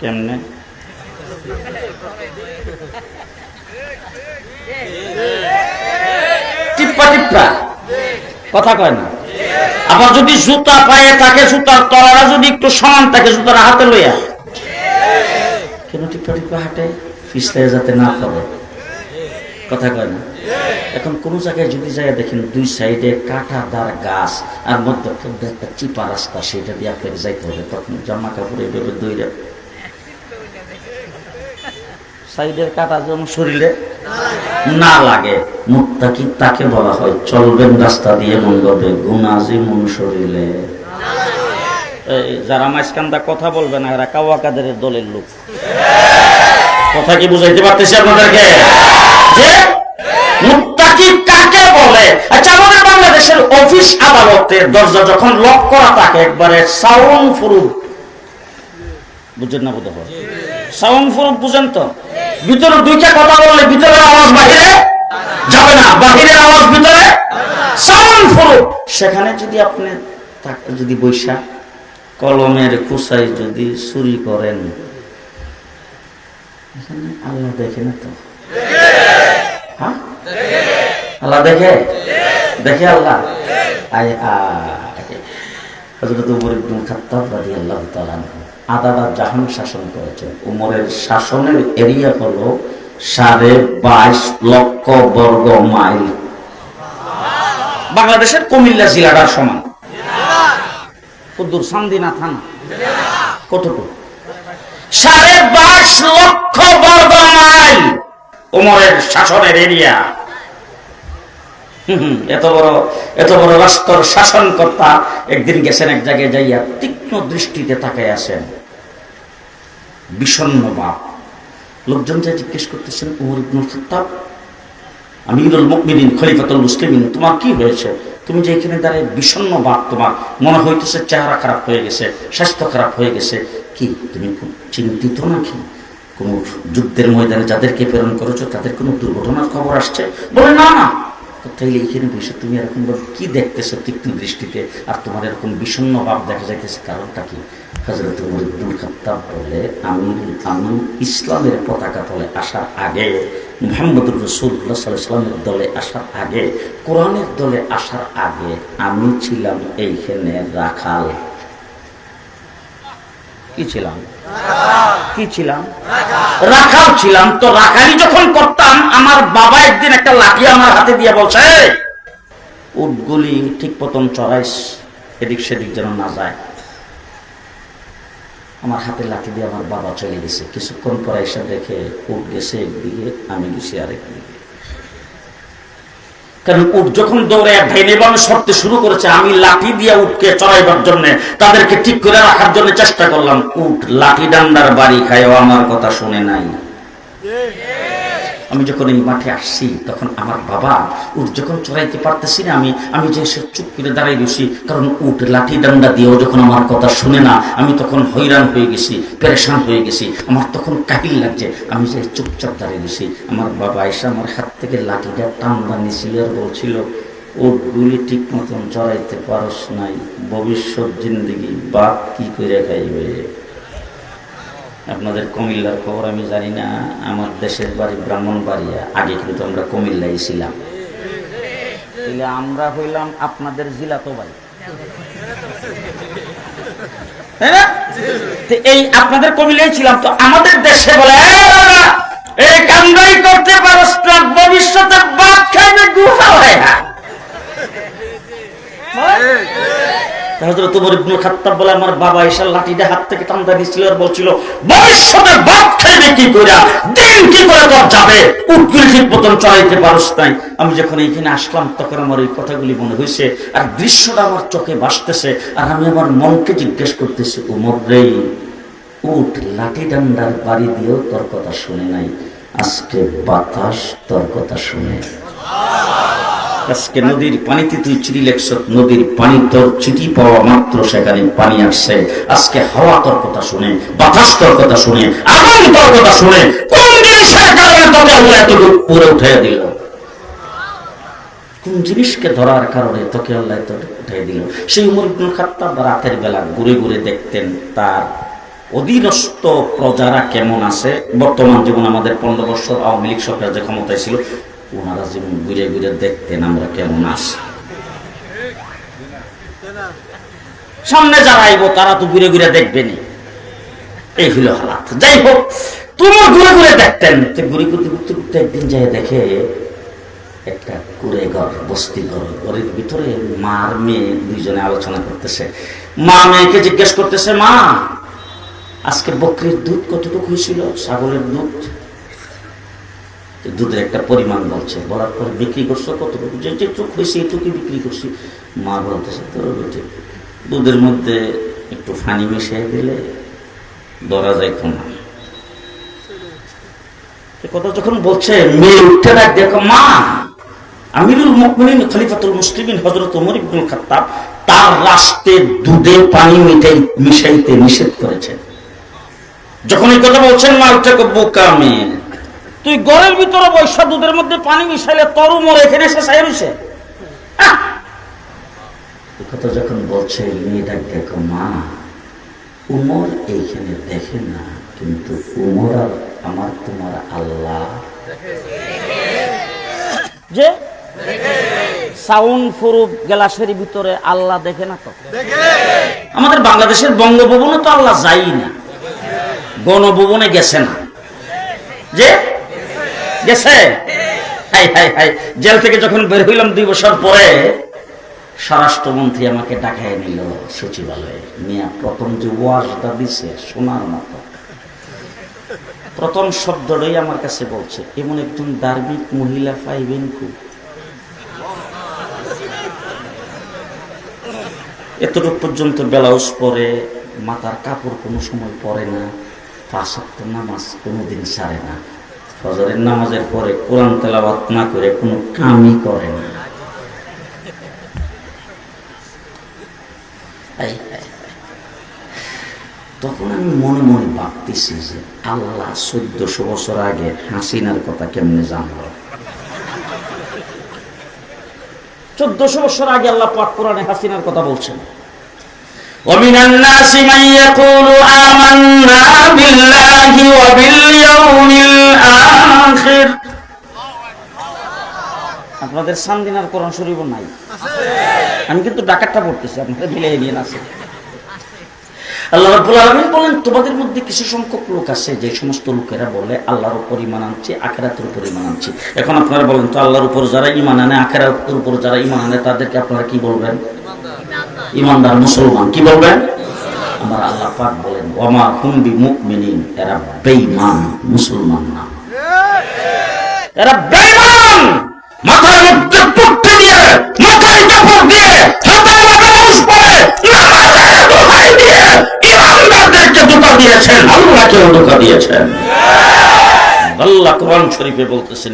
কেমনে? টিপ্পা টিপ্পা। কথা কয় না। আবার যদি জুতা পায়ে থাকে, জুতার তলারা যদি একটু সমান থাকে জুতার হাতে লইয়া। কেন টিপ্পা টিপ্পা হাঁটে? পিছলে যাতে না পড়ে। কথা কয় না। এখন কোন জায়গায় যদি যায় দেখেন, দুই সাইডে কাঁটাদার গাছ, আর মধ্যে একটা চিপা রাস্তা, সেটা দিয়ে আপনাকে যাইতে হবে। তখন জামা কাপড় এইভাবে দইরা সাইডের কাটা যেন শরীরে না লাগে মুক্তাকি তাকে বলা হয়, চলবেন রাস্তা দিয়ে মন করবে গুনাজি মন শরীরে। এই যারা কথা বলবে না, এরা দলের লোক। কথা কি বুঝাইতে পারতেছি আপনাদেরকে? যে মুত্তাকি কাকে বলে? আচ্ছা আমাদের বাংলাদেশের অফিস আদালতের দরজা যখন লক করা থাকে, একবারে বুঝেন না বোধ হয় সাউন্ড বুঝেন তো। ভিতরে দুইটা কথা বললে ভিতরের আওয়াজ আওয়াজ সেখানে যদি আপনি তাকে যদি বৈশা কলমের কুসাই যদি চুরি করেন, এখানে আল্লাহ দেখে না তো। হ্যাঁ? আল্লাহ দেখে? দেখে আল্লাহ? আয় হজরত উমর ইবনুল খাত্তাব রাদিয়াল্লাহু তাআলা আদালত জাহান শাসন করেছেন। উমরের শাসনের এরিয়া হলো সাড়ে বাইশ লক্ষ বর্গ মাইল। বাংলাদেশের কুমিল্লা জেলাটার সমান। সান্দিনা থানা। সাড়ে বাইশ লক্ষ বর্গ মাইল। উমরের শাসনের এরিয়া। এত বড় এত বড় রাষ্ট্র শাসনকর্তা একদিন গেছেন এক জায়গায় যাইয়া তীক্ষ্ণ দৃষ্টিতে তাকায় আছেন। বিষণ্ণ বাপ। লোকজন যা জিজ্ঞেস করতেছেন উমর ইবনুল খাত্তাব, আমিরুল মুকমিনিন খলিফাতুল মুসলিমিন, তোমার কি হয়েছে? তুমি যে এখানে দাঁড়িয়ে বিষণ্ণ বাপ তোমার, মনে হইতেছে চেহারা খারাপ হয়ে গেছে, স্বাস্থ্য খারাপ হয়ে গেছে। কি, তুমি খুব চিন্তিত নাকি? কোন যুদ্ধের ময়দানে যাদেরকে প্রেরণ করেছ, তাদের কোনো দুর্ঘটনার খবর আসছে? বলে, না না তাইলে এখানে বসে তুমি এরকম বল কি দেখতেছো তীক্ষ্ণ দৃষ্টিতে? আর তোমার এরকম বিষণ্ন ভাব দেখা যাইতেছে, কারণটা কি? হজরত উমর খাত্তাব বলে, আমি আমি ইসলামের পতাকা তলে আসার আগে, মোহাম্মদুর রসুল্লাহ সাল্লামের দলে আসার আগে, কোরআনের দলে আসার আগে আমি ছিলাম এইখানে রাখাল। কি ছিলাম? কি ছিলাম? রাখাল ছিলাম। তো রাখালি যখন করতাম, আমার বাবা একদিন একটা লাঠি আমার হাতে দিয়ে বলছে উটগুলি ঠিক মতন চড়াইস, এদিক সেদিক যেন না যায়। আমার হাতে লাঠি দিয়ে আমার বাবা চলে গেছে। কিছুক্ষণ পরে এসে দেখে উঠ গেছে একদিকে, আমি গেছি আরেক দিকে কারণ উট যখন দৌড়ে ভাই নেবানো সরতে শুরু করেছে, আমি লাঠি দিয়ে উঠকে চড়াইবার জন্য তাদেরকে ঠিক করে রাখার জন্য চেষ্টা করলাম। উট লাঠি ডান্ডার বাড়ি খায় আমার কথা শুনে নাই। আমি যখন এই মাঠে আসছি, তখন আমার বাবা উঠ যখন চড়াইতে পারতেছি না, আমি আমি যে সে চুপ করে দাঁড়াই বসি কারণ উঠ লাঠি ডান্ডা দিয়েও যখন আমার কথা শুনে না, আমি তখন হইরান হয়ে গেছি, পেরেশান হয়ে গেছি, আমার তখন কাহিল লাগছে, আমি যে চুপচাপ দাঁড়িয়ে গেছি আমার বাবা এসে আমার হাত থেকে লাঠিটা টান্ডা নিছিল আর বলছিল, উটগুলি ঠিক মতন চড়াইতে পারস নাই, ভবিষ্যৎ জিন্দগি বাপ কি করে খাইবে? আপনাদের কুমিল্লার খবর আমি জানি না, আমার দেশের বাড়ি ব্রাহ্মণবাড়িয়া, আগে কিন্তু আমরা কুমিল্লায় ছিলাম। তাহলে আমরা হইলাম আপনাদের জেলা তো ভাই এই আপনাদের কমিলাই ছিলাম, তো আমাদের দেশে বলে "এই কামরাই করতে পারস ভবিষ্যতে বাপ খাইবে গুফা হয় না। আমি যখন এইখানে আসলাম, তখন আমার এই কথাগুলি মনে হয়েছে আর দৃশ্যটা আমার চোখে ভাসতেছে আর আমি আমার মনকে জিজ্ঞেস করতেছি, উমর রে, উঠ, লাঠি ডান্ডার বাড়ি দিয়েও তোর কথা শুনে নাই। আজকে বাতাস তোর কথা শুনে। আজকে নদীর পানিতে তুই চিঠি লেখছ, নদীর পানি তোর চিঠি পাওয়া মাত্র সেখানে পানি আসছে। আজকে হাওয়া তোর কথা শুনে, বাতাস তোর কথা শুনে, আগুন তোর কথা শুনে, কোন জিনিসের এতটুকু উঠে দিল কোন জিনিসকে ধরার কারণে তোকে আল্লাহ উঠে দিল সেই উমর ইবনুল খাত্তাব রাতের বেলা ঘুরে ঘুরে দেখতেন তার অধীনস্থ প্রজারা কেমন আছে। বর্তমান যেমন আমাদের পনেরো বছর আওয়ামী লীগ সরকার যে ক্ষমতায় ছিল ওনারা যেমন ঘুরে ঘুরে দেখতেন আমরা কেমন আছি। সামনে যারা আইব, তারা তো ঘুরে ঘুরে দেখবেনি এই হলো হালাত। যাই হোক, তোমার ঘুরে ঘুরে দেখতেন ঘুরে ঘুরতে ঘুরতে ঘুরতে একদিন যাই দেখে একটা কুড়ে ঘর বস্তি ঘর ঘরের ভিতরে মার মেয়ে দুইজনে আলোচনা করতেছে। মা মেয়েকে জিজ্ঞেস করতেছে, মা আজকে বকরির দুধ কতটুকু হয়েছিল? ছাগলের দুধ? দুধের একটা পরিমাণ বলছে। বলার পর বিক্রি করছ, কতটুকু? যে যেটুকু হয়েছে এটুকু বিক্রি করছি। মা বলতেছে বেটে দুধের মধ্যে একটু ফানি মিশিয়ে দিলে ধরা যাইত না। কথা যখন বলছে, মেয়ে উঠে ডাক দেখো মা, আমিরুল মুকমিনিন খলিফাতুল মুসলিমিন হযরত ওমর ইবনুল খাত্তাব তার রাষ্ট্রে দুধে পানি মিটাই, মিশাইতে নিষেধ করেছেন যখন এই কথা বলছেন, মা উঠে বোকা মেয়ে। তুই ঘরের ভিতরে বৈশা দুধের মধ্যে পানি মিশাইলে তরু মরে এখানে এসে সাই রয়েছে কথা যখন বলছে মেয়ে ডাক দেখো মা উমর এইখানে দেখে না কিন্তু উমর আর আমার তোমার আল্লাহ। যে? সাউন্ড ফুরুপ গ্লাসের ভিতরে আল্লাহ দেখে না তো? আমাদের বাংলাদেশের বঙ্গভবনে তো আল্লাহ যাই না। গণভবনে গেছে না। যে? গেছে? জেল থেকে যখন বের হইলাম দুই বছর পরে, স্বরাষ্ট্রমন্ত্রী আমাকে ডাকায় নিল সচিবালয়ে। নিয়ে প্রথম যে ওয়াজটা দিছে শোনার মতো। প্রথম শব্দটাই আমার কাছে বলছে, এমন একজন ধার্মিক মহিলা পাইবেন খুব এতটুকু পর্যন্ত ব্লাউজ পরে, মাথার কাপড় কোনো সময় পরে না, পাঁচ সপ্তাহ নামাজ কোনোদিন সারে না। ফজরের নামাজের পরে কোরআন তেলাবাত না করে কোনো কামই করে না এই, এই, এই। তখন আমি মনে মনে ভাবতেছি যে আল্লাহ চোদ্দশো বছর আগে হাসিনার কথা কেমনে জানলো চোদ্দশো বছর আগে আল্লাহ পাক কোরআনে হাসিনার কথা বলছেন ومن الناس من يقول آمنا بالله وباليوم الآخر আপনাদের সান্দিনার কোরআন শরীফ নাই। আমি কিন্তু ডাকাতটা পড়তেছি আপনাদের মিলিয়ে নিয়ে আছে আল্লাহ রাব্বুল আলামিন বলেন, তোমাদের মধ্যে কিছু সংখ্যক লোক আছে, যে সমস্ত লোকেরা বলে, আল্লাহর উপর ইমান আনছে, আখেরাতের উপর ইমান আনছে। এখন আপনারা বলেন তো, আল্লাহর উপর যারা ইমান আনে, আখেরাতের উপর যারা ইমান আনে, তাদেরকে আপনারা কি বলবেন? ইমানদার মুসলমান, কি বলবেন? আমার আল্লাহ পাক বলেন ওমা হুমবি মুকমিনিন এরা বেঈমান, মুসলমান না। এরা বেঈমান! মাথার মধ্যে পট্টি দিয়ে মাথায় কাপড় দিয়ে হাতে বাতাস পরে, নামাজের ইমানদারদেরকে ধোঁকা দিয়েছেন। আল্লাহকেও ধোঁকা দিয়েছেন। আল্লাহ কোরআন শরীফে বলতেছেন